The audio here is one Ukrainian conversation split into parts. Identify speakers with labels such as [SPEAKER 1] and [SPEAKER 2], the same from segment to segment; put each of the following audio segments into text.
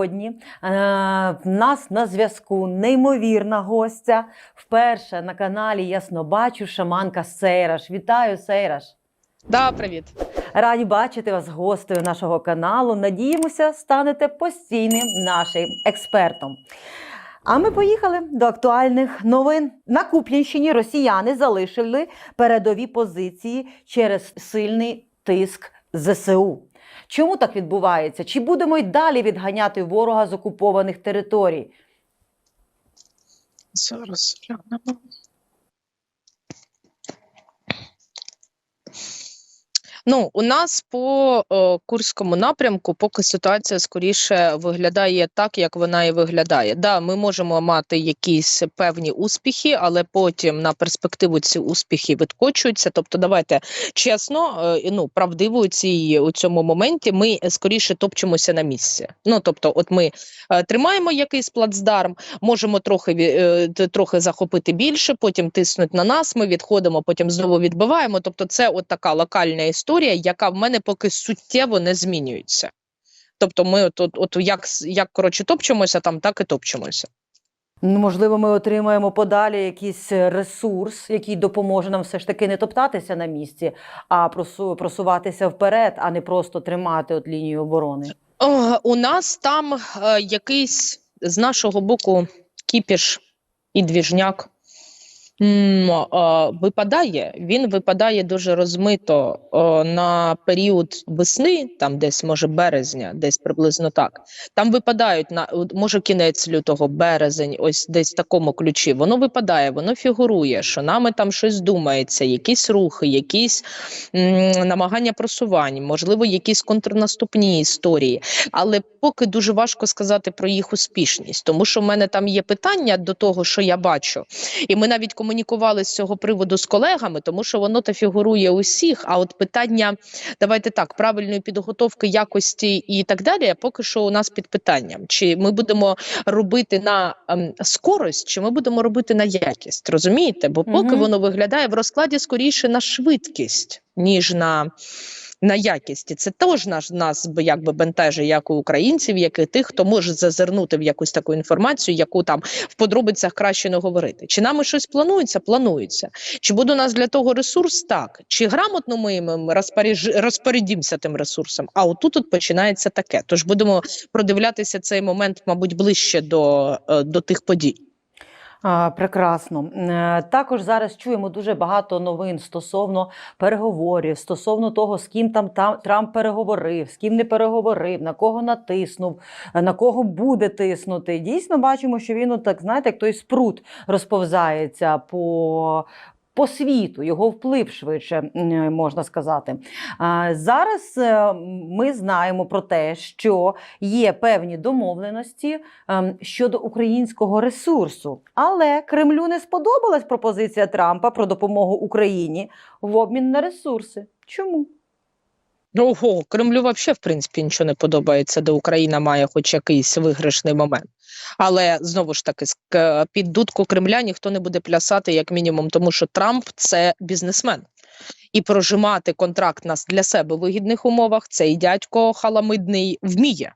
[SPEAKER 1] сьогодні е, в нас на зв'язку неймовірна гостя. Вперше на каналі Яснобачу шаманка Сейраш. Вітаю, Сейраш!
[SPEAKER 2] Да, привіт.
[SPEAKER 1] Раді бачити вас гостею нашого каналу. Надіємося, станете постійним нашим експертом. А ми поїхали до актуальних новин. На Куп'янщині росіяни залишили передові позиції через сильний тиск ЗСУ. Чому так відбувається? Чи будемо й далі відганяти ворога з окупованих територій?
[SPEAKER 2] Зараз глянемо. Ну, у нас по е, Курському напрямку поки ситуація скоріше виглядає так, як вона і виглядає. Да, ми можемо мати якісь певні успіхи, але потім на перспективу ці успіхи відкочуються. Тобто, давайте чесно, е, ну правдиво у цій у цьому моменті ми скоріше топчемося на місці. Ну тобто, от ми е, тримаємо якийсь плацдарм, можемо трохи трохи захопити більше, потім тиснуть на нас. Ми відходимо, потім знову відбиваємо. Тобто, це от така локальна історія, яка в мене поки суттєво не змінюється. Тобто, ми от, от, от як, як коротше топчемося там, так і топчемося.
[SPEAKER 1] Ну, Можливо, ми отримаємо подалі якийсь ресурс, який допоможе нам все ж таки не топтатися на місці, а просу- просуватися вперед, а не просто тримати от лінію оборони.
[SPEAKER 2] О, у нас там е, якийсь з нашого боку кіпіш і двіжняк е, випадає. Він випадає дуже розмито на період весни, там десь може березня, десь приблизно так. Там випадають на може кінець лютого, березень, ось десь в такому ключі. Воно випадає, воно фігурує, що нами там щось думається, якісь рухи, якісь м, намагання просувань, можливо, якісь контрнаступні історії. Але поки дуже важко сказати про їх успішність, тому що в мене там є питання до того, що я бачу, і ми навіть комунікували з цього приводу з колегами, тому що воно та фігурує усіх. А от питання, давайте так, правильної підготовки, якості і так далі, поки що у нас під питанням: чи ми будемо робити на ем, скорость, чи ми будемо робити на якість, розумієте? Бо поки
[SPEAKER 1] Мгм.
[SPEAKER 2] воно виглядає в розкладі скоріше на швидкість, ніж на. На якість І це теж наш нас би якби бентежить, як у українців, як і тих, хто може зазирнути в якусь таку інформацію, яку там в подробицях краще не говорити. Чи нами щось планується? Планується. Чи буде у нас для того ресурс? Так. Чи грамотно ми розпоряж- розпорядімося тим ресурсом? А отут от починається таке. Тож будемо продивлятися цей момент, мабуть, ближче до, е, до тих подій.
[SPEAKER 1] Прекрасно. Е, Також зараз чуємо дуже багато новин стосовно переговорів, стосовно того, з ким там, там Трамп переговорив, з ким не переговорив, на кого натиснув, е, на кого буде тиснути. Дійсно бачимо, що він, так знаєте, як той спрут розповзається по. По світу його вплив швидше можна сказати. Зараз е, ми знаємо про те, що є певні домовленості ем, щодо українського ресурсу. Але Кремлю не сподобалась пропозиція Трампа про допомогу Україні в обмін на ресурси. Чому?
[SPEAKER 2] Ого, Кремлю взагалі, в принципі, нічого не подобається, де Україна має хоч якийсь виграшний момент. Але знову ж таки, під дудку Кремля ніхто не буде плясати, як мінімум, тому що Трамп це бізнесмен. І прожимати контракт нас для себе в вигідних умовах цей дядько халамидний вміє.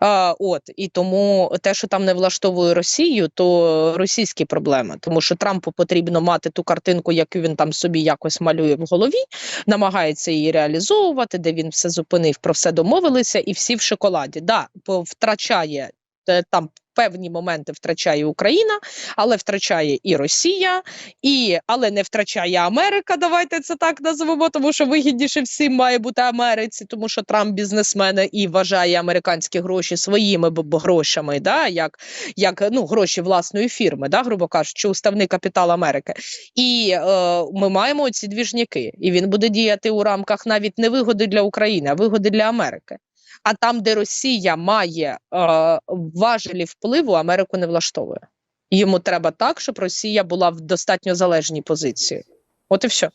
[SPEAKER 2] А, от і тому те, що там не влаштовує Росію, то російські проблеми, тому що Трампу потрібно мати ту картинку, яку він там собі якось малює в голові, намагається її реалізовувати, де він все зупинив, про все домовилися, і всі в шоколаді. Да, втрачає е, там певні моменти втрачає Україна, але втрачає і Росія, і але не втрачає Америка. Давайте це так назвемо, тому що вигідніше всім має бути Америці, тому що Трамп бізнесмен і вважає американські гроші своїми грошами, да, як, як ну, гроші власної фірми, да, грубо кажучи, уставний капітал Америки. І е, ми маємо ці двіжняки, і він буде діяти у рамках навіть не вигоди для України, а вигоди для Америки. А там, де Росія має е, важелі впливу, Америку не влаштовує. Йому треба так, щоб Росія була в достатньо залежній позиції. От і все.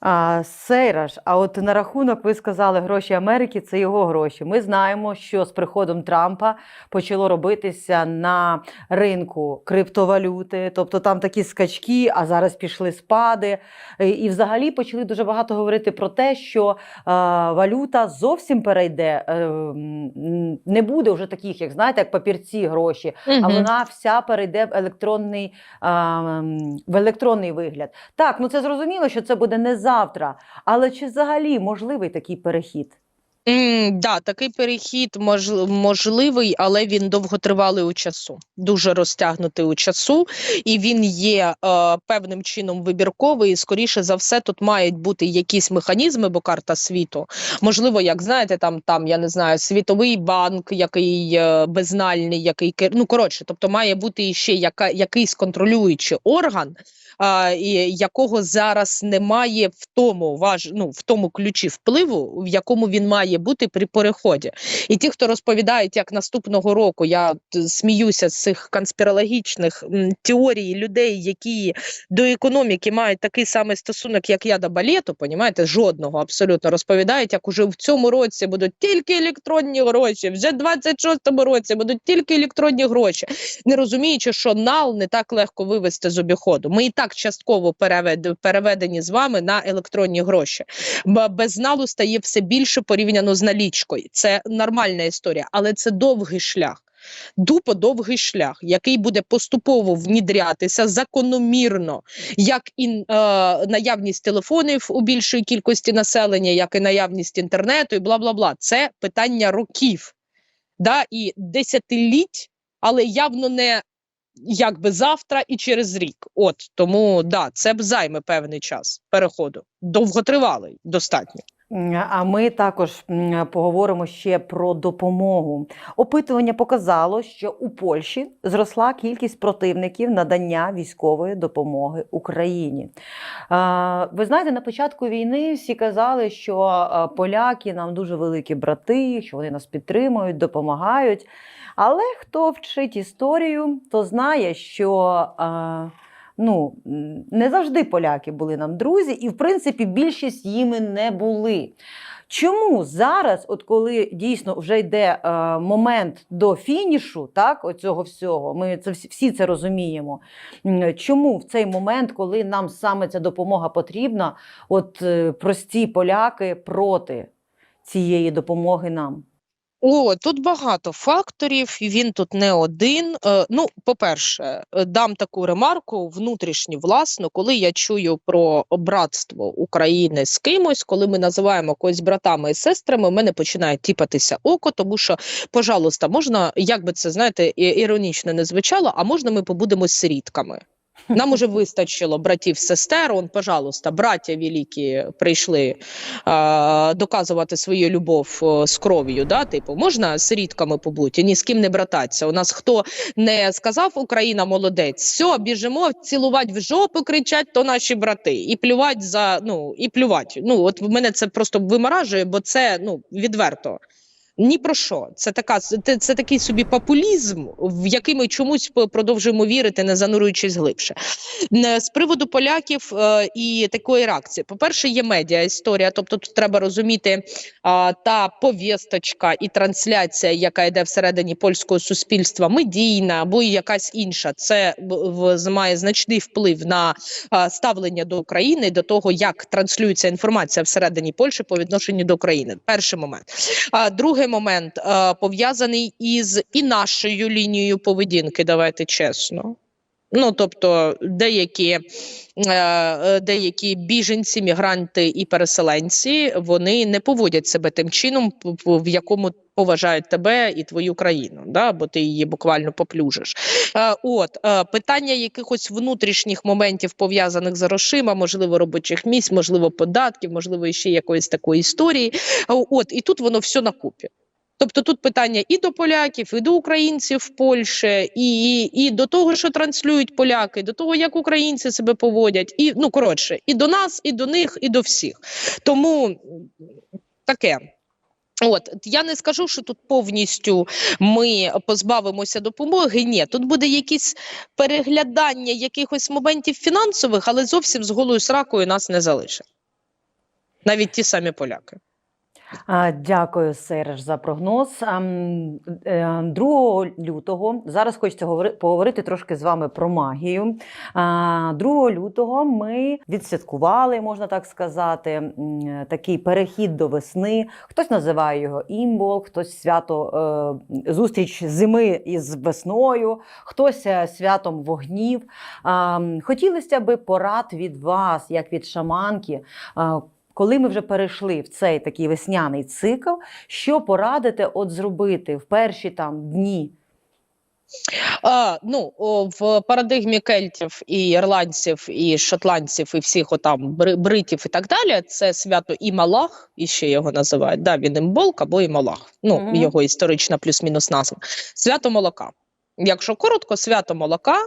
[SPEAKER 1] А, Сейраж, а от на рахунок ви сказали, гроші Америки це його гроші. Ми знаємо, що з приходом Трампа почало робитися на ринку криптовалюти, тобто там такі скачки, а зараз пішли спади. І, і взагалі почали дуже багато говорити про те, що е, валюта зовсім перейде, е, не буде вже таких, як знаєте, як папірці гроші, а вона вся перейде в електронний, м, в електронний вигляд. Так, ну це зрозуміло, що це буде не завтра. Але чи взагалі можливий такий перехід?
[SPEAKER 2] М, да, такий перехід мож, можливий, але він довготривалий у часу, дуже розтягнутий у часу, і він є е, певним чином вибірковий. І, скоріше за все, тут мають бути якісь механізми, бо карта світу. Можливо, як знаєте, там, там я не знаю, світовий банк, який е, безнальний, який ну коротше, тобто має бути ще яка, якийсь контролюючий орган. А, і якого зараз немає в тому важ, ну, в тому ключі впливу, в якому він має бути при переході. І ті, хто розповідають, як наступного року я сміюся з цих конспірологічних теорій людей, які до економіки мають такий самий стосунок, як я до балету, понімаєте, жодного абсолютно розповідають, як уже в цьому році будуть тільки електронні гроші, вже в 26-му році будуть тільки електронні гроші, не розуміючи, що нал не так легко вивести з обіходу. Ми і так частково переведені з вами на електронні гроші. Без налу стає все більше порівняно з налічкою. Це нормальна історія, але це довгий шлях. Дупо довгий шлях, який буде поступово внідрятися закономірно, як і е, наявність телефонів у більшої кількості населення, як і наявність інтернету, і бла бла бла. Це питання років да, і десятиліть, але явно не якби завтра і через рік. От тому да, це б займе певний час переходу. Довготривалий, достатньо.
[SPEAKER 1] А ми також поговоримо ще про допомогу. Опитування показало, що у Польщі зросла кількість противників надання військової допомоги Україні. Ви знаєте, на початку війни всі казали, що поляки нам дуже великі брати, що вони нас підтримують, допомагають. Але хто вчить історію, то знає, що. Ну, не завжди поляки були нам друзі, і в принципі більшість їми не були. Чому зараз, от коли дійсно вже йде е, момент до фінішу, так, оцього всього, ми це всі це розуміємо. Чому в цей момент, коли нам саме ця допомога потрібна, от е, прості поляки проти цієї допомоги нам?
[SPEAKER 2] О, тут багато факторів, і він тут не один. Е, ну, по-перше, е, дам таку ремарку внутрішню, власну, коли я чую про братство України з кимось, коли ми називаємо когось братами і сестрами, у мене починає тіпатися око, тому що, пожалуйста, можна, як би це знаєте, іронічно не звучало, а можна ми побудемо сирітками. Нам уже вистачило братів сестер. Он, пожалуйста, браття великі прийшли а, доказувати свою любов о, з кров'ю. Да? Типу, можна сирітками побути, ні з ким не брататися. У нас хто не сказав Україна молодець, все, біжимо цілувати в жопу, кричать, то наші брати, і плювать за ну і плювать. Ну от мене це просто виморажує, бо це ну відверто. Ні про що. Це така це, такий собі популізм, в який ми чомусь продовжуємо вірити, не занурюючись глибше. Н- З приводу поляків е, і такої реакції. По-перше, є медіа історія, тобто тут треба розуміти та повісточка і трансляція, яка йде всередині польського суспільства, медійна або якась інша. Це має значний вплив на ставлення до України, до того, як транслюється інформація всередині Польщі по відношенню до України. Перший момент. А другий момент е, пов'язаний із і нашою лінією поведінки. Давайте чесно. Ну, тобто, деякі, е, е, деякі біженці, мігранти і переселенці вони не поводять себе тим чином, в якому поважають тебе і твою країну, да? бо ти її буквально поплюжиш. Е, от питання якихось внутрішніх моментів пов'язаних з грошима, можливо, робочих місць, можливо, податків, можливо, ще якоїсь такої історії. От і тут воно все на купі. Тобто тут питання і до поляків, і до українців в Польщі, і, і, і до того, що транслюють поляки, до того, як українці себе поводять, і ну коротше, і до нас, і до них, і до всіх. Тому таке. От я не скажу, що тут повністю ми позбавимося допомоги. Ні, тут буде якісь переглядання якихось моментів фінансових, але зовсім з голою сракою нас не залишить. навіть ті самі поляки.
[SPEAKER 1] Дякую, Сереж, за прогноз. А, м, е, 2 лютого зараз хочеться говори- поговорити трошки з вами про магію. 2 лютого ми відсвяткували, можна так сказати, такий перехід до весни. Хтось називає його імбол, хтось свято е, зустріч зими із весною, хтось е, святом вогнів. Хотілося би порад від вас, як від шаманки. Коли ми вже перейшли в цей такий весняний цикл, що порадите от зробити в перші там дні?
[SPEAKER 2] А, ну, в парадигмі кельтів і ірландців, і шотландців, і всіх отам бритів і так далі, це свято і Малах, і ще його називають. Да, він імболк або і Малах. Ну,
[SPEAKER 1] Мгм.
[SPEAKER 2] його історична плюс-мінус назва. Свято молока. Якщо коротко, свято молока,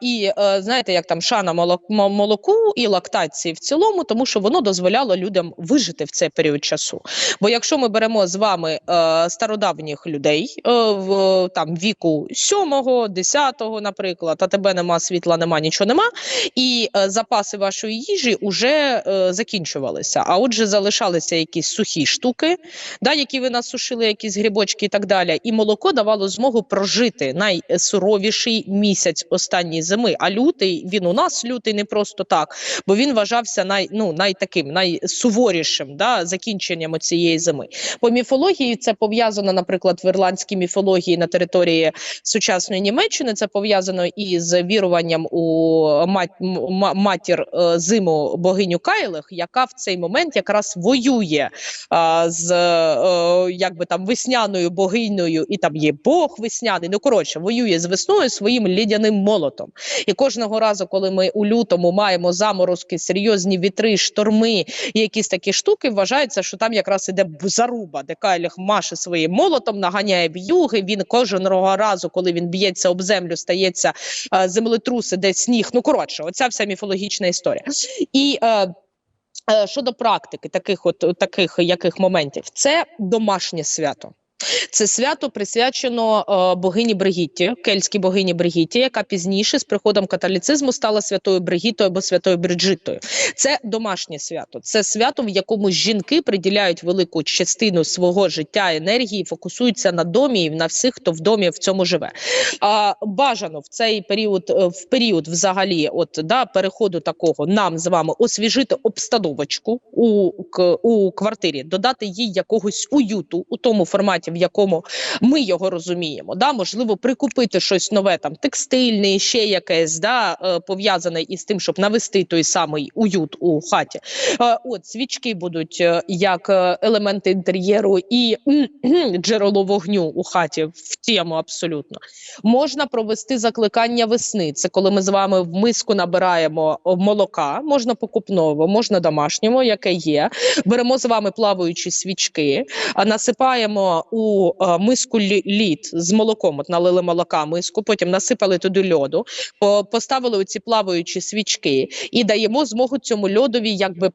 [SPEAKER 2] і е, знаєте, як там шана молок, молоку і лактації в цілому, тому що воно дозволяло людям вижити в цей період часу. Бо якщо ми беремо з вами е, стародавніх людей е, в там віку 7-го, 10-го, наприклад, а тебе нема світла, нема нічого нема, і запаси вашої їжі вже закінчувалися. А отже, залишалися якісь сухі штуки, да, які ви насушили, якісь грибочки і так далі. І молоко давало змогу прожити найсуровіший місяць останньої зими. А лютий він у нас лютий не просто так, бо він вважався най, ну, найтаким, найсуворішим да, закінченням цієї зими. По міфології це пов'язано, наприклад, в ірландській міфології на території сучасної Німеччини. Це пов'язано із віруванням у мат, м- ма- матір е, зиму богиню Кайлих, яка в цей момент якраз воює а, з е, якби там весняною богинею, і там є Бог весняний. Ну коротше, воює з весною своїм лідяним молотом. І кожного разу, коли ми у лютому маємо заморозки, серйозні вітри, шторми і якісь такі штуки, вважається, що там якраз іде заруба, де Кайліх маше своїм молотом, наганяє в'юги. Він кожного разу, коли він б'ється об землю, стається е, землетруси, де сніг. Ну коротше, оця вся міфологічна історія. І е, е, щодо практики, таких от таких яких моментів, це домашнє свято. Це свято присвячено е, богині Бригітті, кельтській богині Бригітті, яка пізніше з приходом католіцизму стала святою Бригіттою або святою Бриджиттою. Це домашнє свято. Це свято, в якому жінки приділяють велику частину свого життя, енергії, фокусуються на домі і на всіх, хто в домі в цьому живе. А, бажано в цей період, е, в період взагалі, от да, переходу такого нам з вами освіжити обстановочку у, у квартирі, додати їй якогось уюту у тому форматі, в якому ми його розуміємо. Да, можливо, прикупити щось нове, там текстильне, ще якесь да, е, пов'язане із тим, щоб навести той самий уют у хаті. Е, От свічки будуть е, як е, елементи інтер'єру і джерело вогню у хаті в тему абсолютно. Можна провести закликання весни. Це коли ми з вами в миску набираємо молока, можна покупного, можна домашнього, яке є. Беремо з вами плаваючі свічки, а насипаємо у е, миску лі- лід з молоком. От налили молока миску, потім насипали туди льоду, по- поставили оці плаваючі свічки і даємо змогу цьому льодові якби е,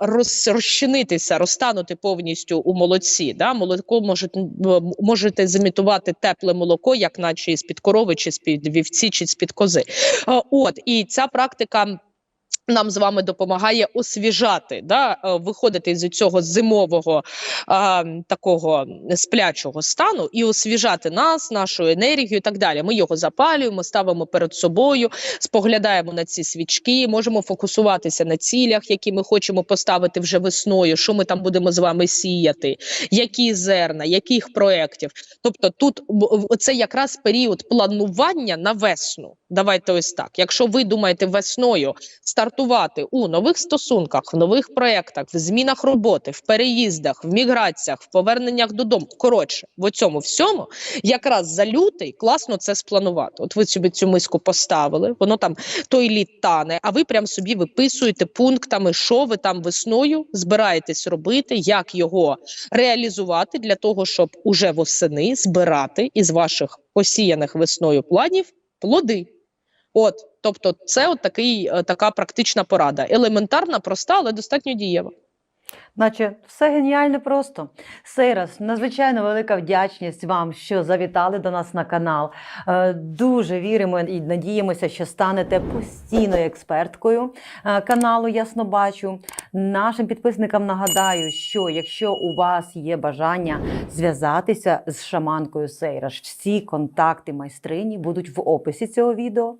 [SPEAKER 2] роз, розчинитися, розтанути повністю у молоці. Да? Молоко може, можете зімітувати тепле молоко, як наче із під корови, чи з під вівці, чи з під кози. Е, От і ця практика. Нам з вами допомагає освіжати, да, е, виходити з цього зимового а, такого сплячого стану і освіжати нас, нашу енергію і так далі. Ми його запалюємо, ставимо перед собою, споглядаємо на ці свічки, можемо фокусуватися на цілях, які ми хочемо поставити вже весною, що ми там будемо з вами сіяти, які зерна, яких проєктів. Тобто, тут це якраз період планування на весну. Давайте ось так. Якщо ви думаєте весною стартувати у нових стосунках, в нових проєктах, в змінах роботи, в переїздах, в міграціях, в поверненнях додому. Коротше, в цьому всьому якраз за лютий класно це спланувати. От ви собі цю миску поставили, воно там той лід тане, а ви прям собі виписуєте пунктами, що ви там весною збираєтесь робити, як його реалізувати для того, щоб уже восени збирати із ваших посіяних весною планів плоди. От, тобто, це от такий, е, така практична порада. Елементарна, проста, але достатньо дієва.
[SPEAKER 1] Наче все геніально просто. Сейрас, надзвичайно велика вдячність вам, що завітали до нас на канал. Е, Дуже віримо і надіємося, що станете постійною експерткою е, каналу Ясно бачу. Нашим підписникам нагадаю, що якщо у вас є бажання зв'язатися з шаманкою Сейраш, всі контакти майстрині будуть в описі цього відео.